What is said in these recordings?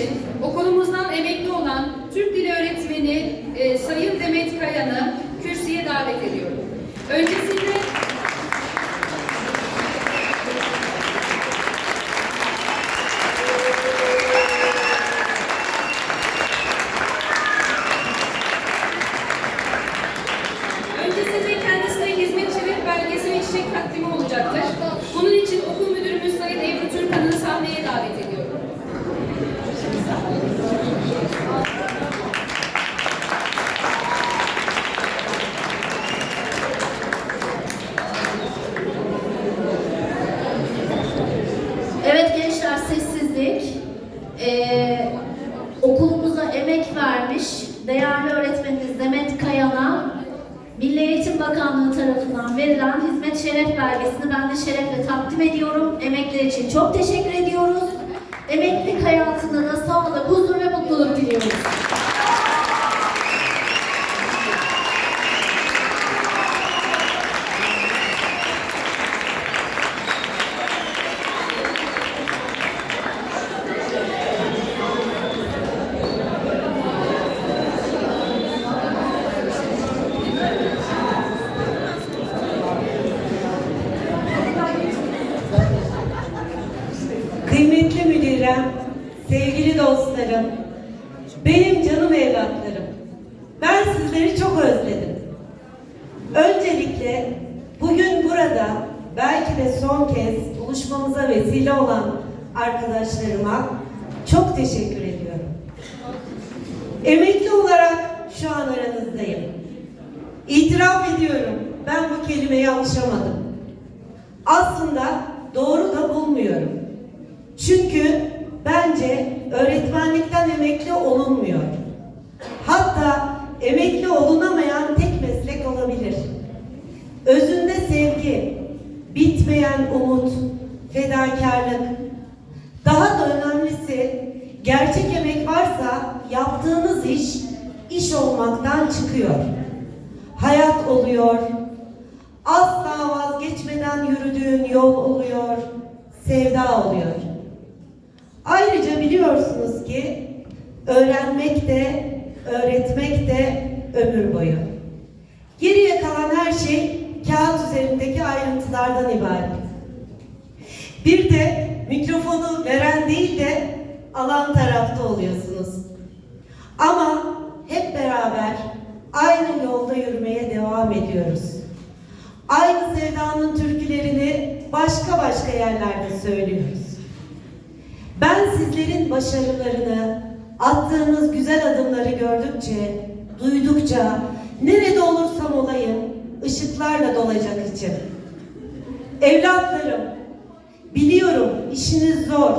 için okulumuzdan emekli olan Türk Dili Öğretmeni e, Sayın Demet Kayan'ı kürsüye davet ediyorum. Öncesinde değerli öğretmenimiz Demet Kayan'a Milli Eğitim Bakanlığı tarafından verilen hizmet şeref belgesini ben de şerefle takdim ediyorum. Emekler için çok teşekkür ediyoruz. Emeklilik hayatında da sağlık, huzur ve mutluluk diliyoruz. Müdürem, sevgili dostlarım, benim canım evlatlarım, ben sizleri çok özledim. Öncelikle bugün burada belki de son kez buluşmamıza vesile olan arkadaşlarıma çok teşekkür ediyorum. Emekli olarak şu an aranızdayım. İtiraf ediyorum, ben bu kelimeyi alışamadım. Aslında doğru da bulmuyorum. Çünkü bence öğretmenlikten emekli olunmuyor. Hatta emekli olunamayan tek meslek olabilir. Özünde sevgi, bitmeyen umut, fedakarlık. Daha da önemlisi gerçek emek varsa yaptığınız iş iş olmaktan çıkıyor. Hayat oluyor. Asla vazgeçmeden yürüdüğün yol oluyor. Sevda oluyor. Ayrıca biliyorsunuz ki öğrenmek de, öğretmek de ömür boyu. Geriye kalan her şey kağıt üzerindeki ayrıntılardan ibaret. Bir de mikrofonu veren değil de alan tarafta oluyorsunuz. Ama hep beraber aynı yolda yürümeye devam ediyoruz. Aynı sevdanın türkülerini başka başka yerlerde söylüyoruz. Ben sizlerin başarılarını, attığınız güzel adımları gördükçe, duydukça, nerede olursam olayım, ışıklarla dolacak içim. Evlatlarım, biliyorum işiniz zor.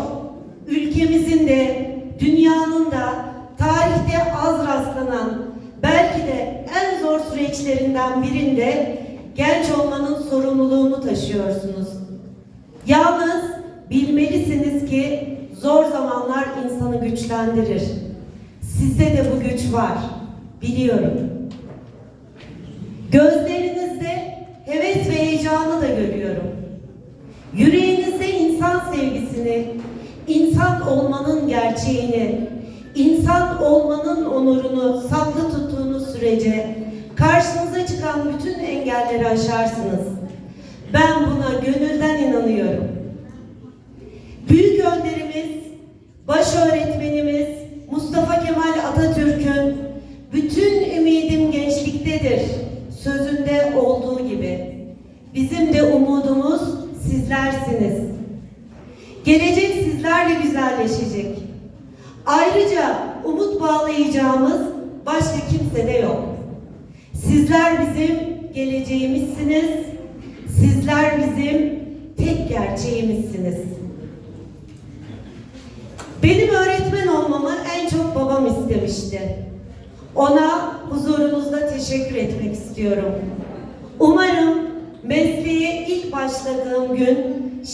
Ülkemizin de, dünyanın da tarihte az rastlanan, belki de en zor süreçlerinden birinde genç olmanın sorumluluğunu taşıyorsunuz. Yalnız bilmelisiniz ki güçlendirir. Sizde de bu güç var. Biliyorum. Gözlerinizde heves ve heyecanı da görüyorum. Yüreğinizde insan sevgisini, insan olmanın gerçeğini, insan olmanın onurunu saklı tuttuğunuz sürece karşınıza çıkan bütün engelleri aşarsınız. Ben buna gönülden inanıyorum. Büyük önderimiz, baş öğretmenimiz Mustafa Kemal Atatürk'ün bütün ümidim gençliktedir sözünde olduğu gibi bizim de umudumuz sizlersiniz. Gelecek sizlerle güzelleşecek. Ayrıca umut bağlayacağımız başka kimse de yok. Sizler bizim geleceğimizsiniz. Sizler bizim tek gerçeğimizsiniz. Benim öğretmen olmamı en çok babam istemişti. Ona huzurunuzda teşekkür etmek istiyorum. Umarım mesleğe ilk başladığım gün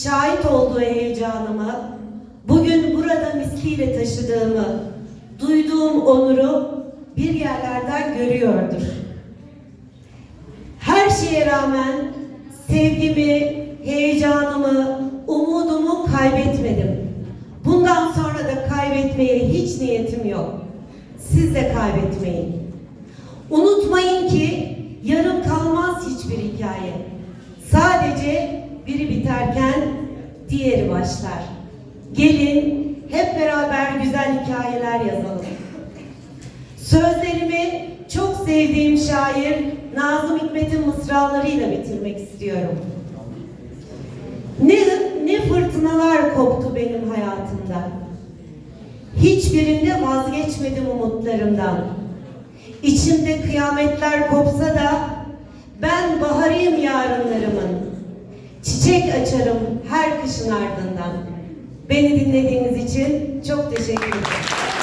şahit olduğu heyecanımı, bugün burada misliyle taşıdığımı, duyduğum onuru bir yerlerden görüyordur. Her şeye rağmen sevgimi, heyecanımı, umudumu kaybetmedim. Kaybetmeye hiç niyetim yok. Siz de kaybetmeyin. Unutmayın ki yarım kalmaz hiçbir hikaye. Sadece biri biterken diğeri başlar. Gelin hep beraber güzel hikayeler yazalım. Sözlerimi çok sevdiğim şair Nazım Hikmet'in mısralarıyla bitirmek istiyorum. Ne, ne fırtınalar koptu benim hayatımda. Hiçbirinde vazgeçmedim umutlarımdan. İçimde kıyametler kopsa da ben baharıyım yarınlarımın. Çiçek açarım her kışın ardından. Beni dinlediğiniz için çok teşekkür ederim.